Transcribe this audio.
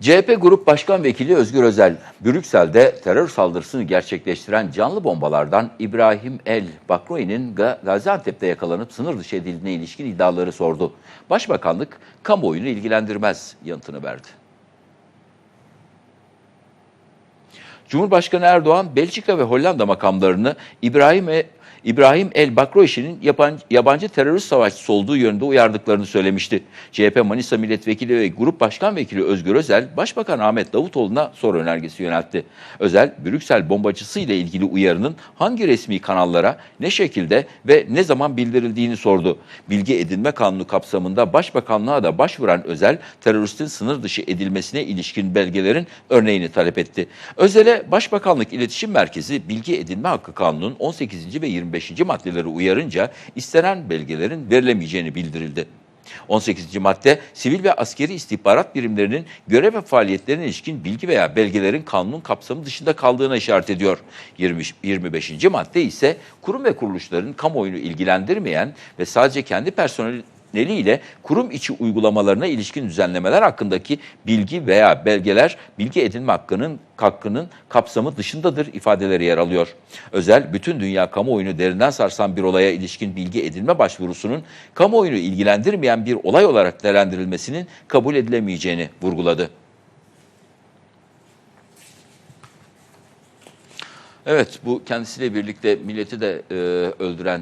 CHP Grup Başkan Vekili Özgür Özel, Brüksel'de terör saldırısını gerçekleştiren canlı bombalardan İbrahim El Bakroi'nin Ga- Gaziantep'te yakalanıp sınır dışı edildiğine ilişkin iddiaları sordu. Başbakanlık kamuoyunu ilgilendirmez yanıtını verdi. Cumhurbaşkanı Erdoğan, Belçika ve Hollanda makamlarını İbrahim E- İbrahim El Bakroişi'nin yabancı, terörist savaşçısı olduğu yönünde uyardıklarını söylemişti. CHP Manisa Milletvekili ve Grup Başkan Vekili Özgür Özel, Başbakan Ahmet Davutoğlu'na soru önergesi yöneltti. Özel, Brüksel bombacısı ile ilgili uyarının hangi resmi kanallara, ne şekilde ve ne zaman bildirildiğini sordu. Bilgi edinme kanunu kapsamında Başbakanlığa da başvuran Özel, teröristin sınır dışı edilmesine ilişkin belgelerin örneğini talep etti. Özel'e Başbakanlık İletişim Merkezi Bilgi Edinme Hakkı Kanunu'nun 18. ve 25. maddeleri uyarınca istenen belgelerin verilemeyeceğini bildirildi. 18. madde sivil ve askeri istihbarat birimlerinin görev ve faaliyetlerine ilişkin bilgi veya belgelerin kanunun kapsamı dışında kaldığına işaret ediyor. 20 25. madde ise kurum ve kuruluşların kamuoyunu ilgilendirmeyen ve sadece kendi personeliyle kurum içi uygulamalarına ilişkin düzenlemeler hakkındaki bilgi veya belgeler bilgi edinme hakkının hakkının kapsamı dışındadır ifadeleri yer alıyor. Özel, bütün dünya kamuoyunu derinden sarsan bir olaya ilişkin bilgi edinme başvurusunun kamuoyunu ilgilendirmeyen bir olay olarak değerlendirilmesinin kabul edilemeyeceğini vurguladı. Evet, bu kendisiyle birlikte milleti de e, öldüren